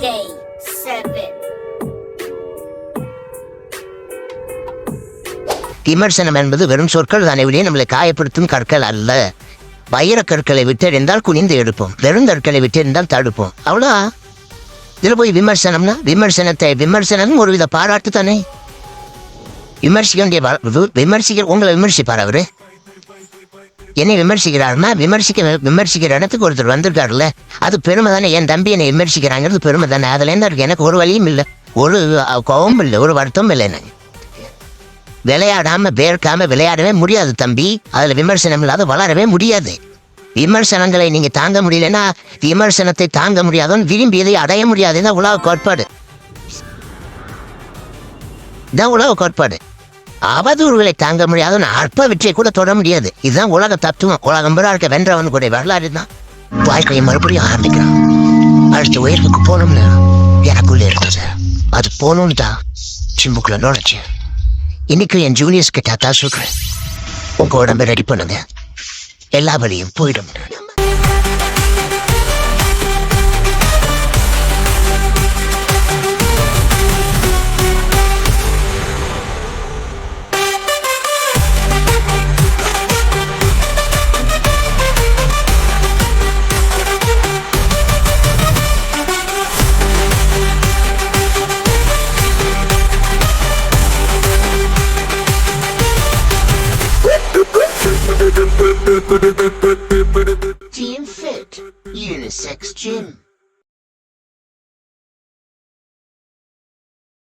Day seven. விமர்சனம் என்பது வெறும் சொற்கள் தானே நம்மளை காயப்படுத்தும் கற்கள் அல்ல. வைர கற்களை விட்டெறிந்தால் குனிந்து எடுப்போம். வெறும் கற்களை விட்டெறிந்தால் தடுப்போம். அவ்வளோ. இதில் போய் விமர்சனம்னா விமர்சனத்தை விமர்சனம் ஒருவித பாராட்டு தானே. விமர்சிக்க வேண்டிய விமர்சிக்க உங்களை விமர்சிப்பார் அவரு. என்னை விமர்சிக்கிறாருன்னா விமர்சிக்க விமர்சிக்கிற இடத்துக்கு ஒருத்தர் வந்திருக்காருல்ல அது பெருமை தானே. என் தம்பி என்னை விமர்சிக்கிறாங்கிறது பெருமை தானே. அதில் என்ன இருக்குது எனக்கு ஒரு வழியும் இல்லை. ஒரு அஹ், கோவமும் இல்லை. ஒரு வருத்தமும் இல்லை எனக்கு. விளையாடாமல் பேர்க்காமல் விளையாடவே முடியாது தம்பி. அதில் விமர்சனம் இல்லாத வளரவே முடியாது. விமர்சனங்களை நீங்கள் தாங்க முடியலன்னா விமர்சனத்தை தாங்க முடியாதவன் விரும்பியதை அடைய முடியாது. தான் உலக கோட்பாடு. இதான் உலக கோட்பாடு. அவதூறுகளை தாங்க முடியாத அற்ப வெற்றியை கூட தொட முடியாது. இதுதான் உலக தத்துவம். உலகம் பூரா இருக்க வென்றவன் கூட வரலாறு தான் வாழ்க்கையை மறுபடியும் ஆரம்பிக்கிறான். அடுத்த உயர்வுக்கு போகணும்னு எனக்குள்ள இருந்தது. அது போகணும்னு தான் சிம்புக்கில் நுழைச்சேன் இன்னைக்கு என் ஜூனியர்ஸ் கிட்ட தான் சொல்கிறேன் உங்கள் உடம்பை ரெடி பண்ணுங்க. எல்லா வழியும் போயிடும் Team Fit Unisex Gym